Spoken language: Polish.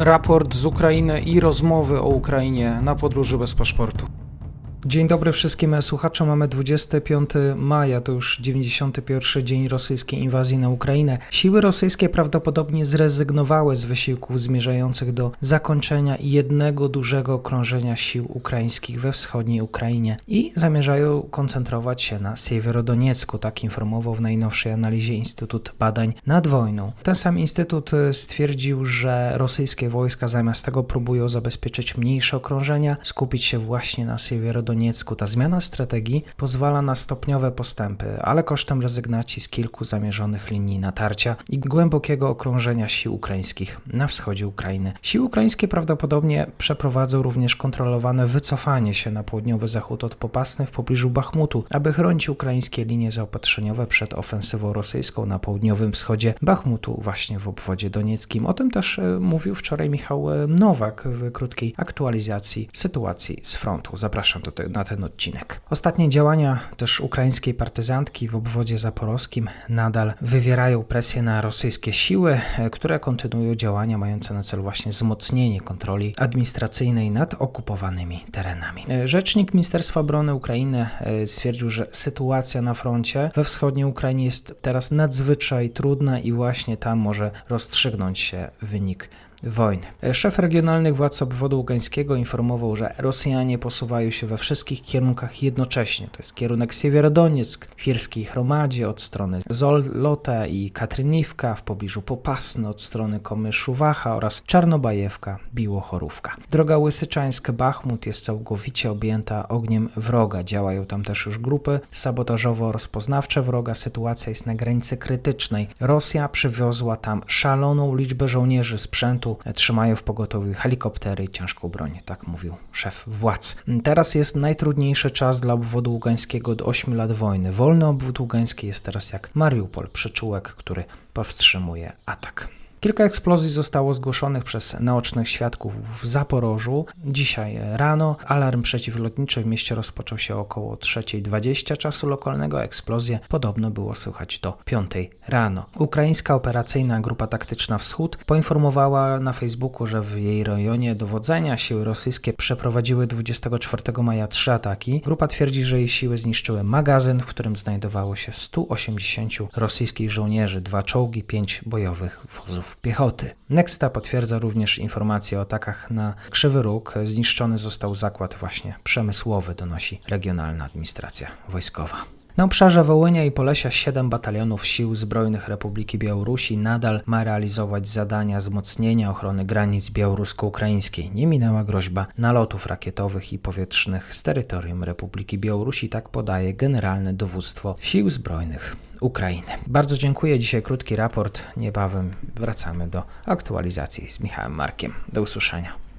raport z Ukrainy i rozmowy o Ukrainie na podróży bez paszportu. Dzień dobry wszystkim słuchaczom. Mamy 25 maja, to już 91 dzień rosyjskiej inwazji na Ukrainę. Siły rosyjskie prawdopodobnie zrezygnowały z wysiłków zmierzających do zakończenia jednego dużego okrążenia sił ukraińskich we wschodniej Ukrainie i zamierzają koncentrować się na Siewierodoniecku, tak informował w najnowszej analizie Instytut Badań nad Wojną. Ten sam instytut e, stwierdził, że rosyjskie wojska zamiast tego próbują zabezpieczyć mniejsze okrążenia, skupić się właśnie na Siewierodoniecku. Ta zmiana strategii pozwala na stopniowe postępy, ale kosztem rezygnacji z kilku zamierzonych linii natarcia i głębokiego okrążenia sił ukraińskich na wschodzie Ukrainy. Siły ukraińskie prawdopodobnie przeprowadzą również kontrolowane wycofanie się na południowy zachód od Popasny w pobliżu Bachmutu, aby chronić ukraińskie linie zaopatrzeniowe przed ofensywą rosyjską na południowym wschodzie Bachmutu, właśnie w obwodzie donieckim. O tym też e, mówił wczoraj Michał e, Nowak w krótkiej aktualizacji sytuacji z frontu. Zapraszam do te, na ten odcinek. Ostatnie działania też ukraińskiej partyzantki w obwodzie zaporowskim nadal wywierają presję na rosyjskie siły, e, które kontynuują działania mające na celu właśnie wzmocnienie kontroli administracyjnej nad okupowanymi terenami. E, Rzecznik Ministerstwa Obrony Ukrainy e, stwierdził, że sytuacja na froncie we wschodniej Ukrainie jest teraz nadzwyczaj trudna i właśnie tam może rozstrzygnąć się wynik wojny. Szef regionalnych władz obwodu ługańskiego informował, że Rosjanie posuwają się we wszystkich kierunkach jednocześnie. To jest kierunek Siewierodonieck, w Firskiej Chromadzie od strony Zolota i Katryniwka, w pobliżu Popasny od strony Komyszuwacha oraz Czarnobajewka, Biłochorówka. Droga Łysyczańsk-Bachmut jest całkowicie objęta ogniem wroga. Działają tam też już grupy sabotażowo-rozpoznawcze wroga. Sytuacja jest na granicy krytycznej. Rosja przywiozła tam szaloną liczbę żołnierzy, sprzętu, trzymają w pogotowiu helikoptery i ciężką broń, tak mówił szef władz. Teraz jest najtrudniejszy czas dla obwodu ługańskiego od 8 lat wojny. Wolny obwód ługański jest teraz jak Mariupol, przyczółek, który powstrzymuje atak. Kilka eksplozji zostało zgłoszonych przez naocznych świadków w Zaporożu. Dzisiaj rano alarm przeciwlotniczy w mieście rozpoczął się około 3.20 czasu lokalnego. Eksplozję podobno było słychać do 5 rano. Ukraińska operacyjna grupa taktyczna Wschód poinformowała na Facebooku, że w jej rejonie dowodzenia siły rosyjskie przeprowadziły 24 maja trzy ataki. Grupa twierdzi, że jej siły zniszczyły magazyn, w którym znajdowało się 180 rosyjskich żołnierzy, dwa czołgi, pięć bojowych wozów piechoty. Nexta potwierdza również informacje o atakach na Krzywy Róg. Zniszczony został zakład właśnie przemysłowy, donosi regionalna administracja wojskowa. Na obszarze Wołynia i Polesia 7 batalionów Sił Zbrojnych Republiki Białorusi nadal ma realizować zadania wzmocnienia ochrony granic białorusko-ukraińskiej. Nie minęła groźba nalotów rakietowych i powietrznych z terytorium Republiki Białorusi, tak podaje Generalne Dowództwo Sił Zbrojnych Ukrainy. Bardzo dziękuję. Dzisiaj krótki raport. Niebawem wracamy do aktualizacji z Michałem Markiem. Do usłyszenia.